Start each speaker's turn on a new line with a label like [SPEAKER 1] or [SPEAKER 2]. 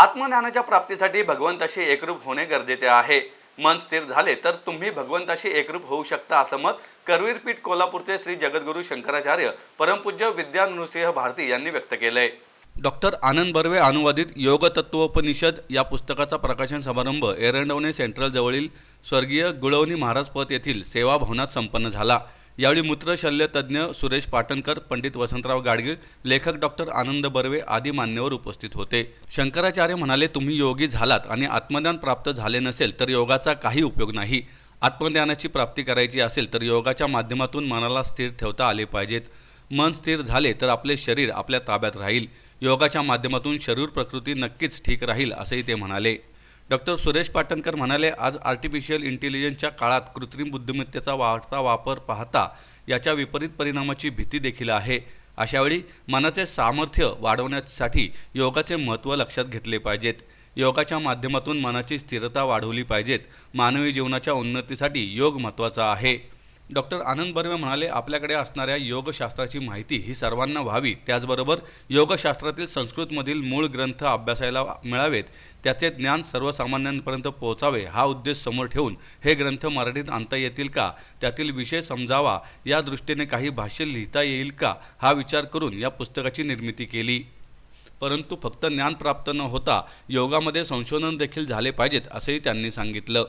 [SPEAKER 1] आत्मज्ञानाच्या प्राप्तीसाठी भगवंताशी एकरूप होणे गरजेचे आहे. मन स्थिर झाले तर तुम्ही भगवंताशी एकरूप होऊ शकता असं मत करवीरपीठ कोल्हापूरचे श्री जगद्गुरू शंकराचार्य परमपूज्य विद्या नृसिंह भारती यांनी व्यक्त केलंय. डॉक्टर आनंद बर्वे अनुवादित योग तत्वोपनिषद या पुस्तकाचा प्रकाशन समारंभ एरंडवणे सेंट्रल जवळील स्वर्गीय गुळवणी महाराज पथ येथील सेवा भवनात संपन्न झाला. यावेळी मूत्रशल्य तज्ज्ञ सुरेश पाटणकर पंडित वसंतराव गाडगीळ लेखक डॉक्टर आनंद बर्वे आदी मान्यवर उपस्थित होते. शंकराचार्य म्हणाले तुम्ही योगी झालात आणि आत्मज्ञान प्राप्त झाले नसेल तर योगाचा काही उपयोग नाही. आत्मज्ञानाची प्राप्ती करायची असेल तर योगाच्या माध्यमातून मनाला स्थिर ठेवता आले पाहिजेत. मन स्थिर झाले तर आपले शरीर आपल्या ताब्यात राहील. योगाच्या माध्यमातून शरीर प्रकृती नक्कीच ठीक राहील असंही ते म्हणाले. डॉक्टर सुरेश पाटणकर म्हणाले आज आर्टिफिशियल इंटेलिजन्सच्या काळात कृत्रिम बुद्धिमत्तेचा वाढता वापर पाहता याच्या विपरीत परिणामाची भीती देखील आहे. अशावेळी मनाचे सामर्थ्य वाढवण्यासाठी योगाचे महत्त्व लक्षात घेतले पाहिजेत. योगाच्या माध्यमातून मनाची स्थिरता वाढवली पाहिजेत. मानवी जीवनाच्या उन्नतीसाठी योग महत्त्वाचा आहे. डॉक्टर आनंद बर्वे म्हणाले आपल्याकडे असणाऱ्या योगशास्त्राची माहिती ही सर्वांना व्हावी. त्याचबरोबर योगशास्त्रातील संस्कृतमधील मूळ ग्रंथ अभ्यासायला मिळावेत. त्याचे ज्ञान सर्वसामान्यांपर्यंत पोहोचावे हा उद्देश समोर ठेवून हे ग्रंथ मराठीत आणता येतील का? त्यातील विषय समजावा. या दृष्टीने काही भाष्य लिहिता येईल का? हा विचार करून या पुस्तकाची निर्मिती केली. परंतु फक्त ज्ञान प्राप्त न होता योगामध्ये संशोधन देखील झाले पाहिजेत असेही त्यांनी सांगितलं.